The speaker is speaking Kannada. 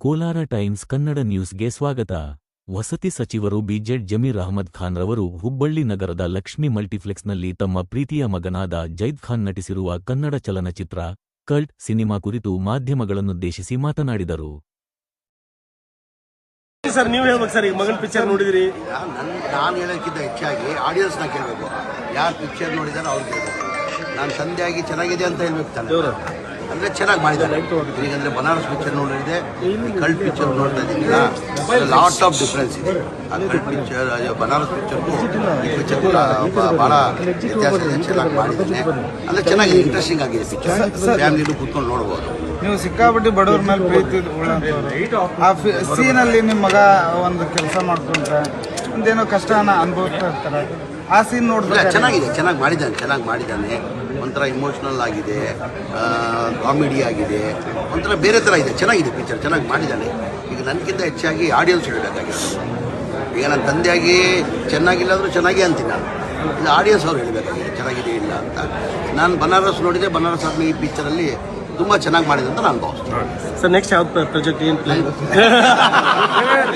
ಕೋಲಾರ ಟೈಮ್ಸ್ ಕನ್ನಡ ನ್ಯೂಸ್ಗೆ ಸ್ವಾಗತ. ವಸತಿ ಸಚಿವರು ಬಿಜೆಡ್ ಜಮೀರ್ ಅಹಮದ್ ಖಾನ್ ರವರು ಹುಬ್ಬಳ್ಳಿ ನಗರದ ಲಕ್ಷ್ಮಿ ಮಲ್ಟಿಪ್ಲೆಕ್ಸ್ನಲ್ಲಿ ತಮ್ಮ ಪ್ರೀತಿಯ ಮಗನಾದ ಜೈದ್ ಖಾನ್ ನಟಿಸಿರುವ ಕನ್ನಡ ಚಲನಚಿತ್ರ ಕಲ್ಟ್ ಸಿನಿಮಾ ಕುರಿತು ಮಾಧ್ಯಮಗಳನ್ನುದ್ದೇಶಿಸಿ ಮಾತನಾಡಿದರು. ಸರ್ ನೀವು ಹೇಳ್ಬೇಕು ಸರ್ ಈಗ ಮಗನ್ ಪಿಕ್ಚರ್ ನೋಡಿದಿರಿ. ನನ್ ನಾನು ಹೇಳೋಕ್ಕಿಂತ ಹೆಚ್ಚಾಗಿ ಆಡಿಯನ್ಸ್ನ ಕೇಳಬೇಕು. ಯಾರು ಪಿಕ್ಚರ್ ನೋಡಿದಾರೋ ಅವ್ರು ಕೇಳಬೇಕು. ನಾನು ಸಂಧ್ಯಾಗಿ ಚೆನ್ನಾಗಿದೆ ಅಂತ ಹೇಳ್ಬೇಕು ತಾನೆ. ಅಂದ್ರೆ ಚೆನ್ನಾಗಿ ಮಾಡಿದ್ದಾರೆ. ಈಗಂದ್ರೆ ಬನಾರಸ್ ಪಿಕ್ಚರ್ ನೋಡಿದೆ ಕಲ್ಟ್ ಪಿಕ್ಚರ್ ನೋಡ್ತಾ ಇದ್ದೀನಿ ಲಾಟ್ ಆಫ್ ಡಿಫ್ರೆನ್ಸ್ ಇದೆ. ಆ ಪಿಕ್ಚರ್ ಬನಾರಸ್ ಪಿಕ್ಚರ್ ಬಹಳ ವ್ಯತ್ಯಾಸ ಇದೆ ಚೆನ್ನಾಗಿ ಮಾಡಿದ್ದೇನೆ ಅಂದ್ರೆ ಚೆನ್ನಾಗಿ ಇಂಟ್ರೆಸ್ಟಿಂಗ್ ಆಗಿದೆ ಪಿಕ್ಚರ್ ಫ್ಯಾಮಿಲಿನೂ ಕೂತ್ಕೊಂಡು ನೋಡ್ಬೋದು. ನೀವು ಸಿಕ್ಕಾಪಟ್ಟಿ ಬಡವ್ರ ಮೇಲೆ ಪ್ರೀತಿ ಆ ಅಲ್ಲಿ ನಿಮ್ಮ ಮಗ ಒಂದು ಕೆಲಸ ಮಾಡ್ಕೊಂಡ್ರೆ ಒಂದೇನೋ ಕಷ್ಟ ಅನುಭವಿಸ್ತಾ ಇರ್ತಾರೆ. ಆ ಸೀನ್ ನೋಡಿದ್ರೆ ಚೆನ್ನಾಗಿದೆ ಚೆನ್ನಾಗಿ ಮಾಡಿದ್ದಾನೆ ಚೆನ್ನಾಗಿ ಮಾಡಿದ್ದಾನೆ. ಒಂಥರ ಇಮೋಷ್ನಲ್ ಆಗಿದೆ ಕಾಮಿಡಿ ಆಗಿದೆ. ಒಂಥರ ಬೇರೆ ಥರ ಇದೆ ಚೆನ್ನಾಗಿದೆ ಪಿಕ್ಚರ್ ಚೆನ್ನಾಗಿ ಮಾಡಿದ್ದಾನೆ. ಈಗ ನನಗಿಂತ ಹೆಚ್ಚಾಗಿ ಆಡಿಯನ್ಸ್ ಹೇಳಬೇಕಾಗಿದೆ. ಈಗ ನನ್ನ ತಂದೆಯಾಗಿ ಚೆನ್ನಾಗಿಲ್ಲ ಅಂದರೂ ಚೆನ್ನಾಗಿ ಅಂತೀನಿ ನಾನು. ಇದು ಆಡಿಯನ್ಸ್ ಅವ್ರು ಹೇಳಬೇಕಾಗಿದೆ ಚೆನ್ನಾಗಿದೆ ಇಲ್ಲ ಅಂತ. ನಾನು ಬನಾರಸ್ ನೋಡಿದೆ ಬನಾರಸ್ ಆದ್ಮೇಲೆ ಈ ಪಿಕ್ಚರಲ್ಲಿ ತುಂಬ ಚೆನ್ನಾಗಿ ಮಾಡಿದೆ ಅಂತ ನಾನು ಭಾವಿಸ್ತೀನಿ. ಸರ್ ನೆಕ್ಸ್ಟ್ ಯಾವ ಪ್ರಾಜೆಕ್ಟ್ ಏನು ಪ್ಲಾನ್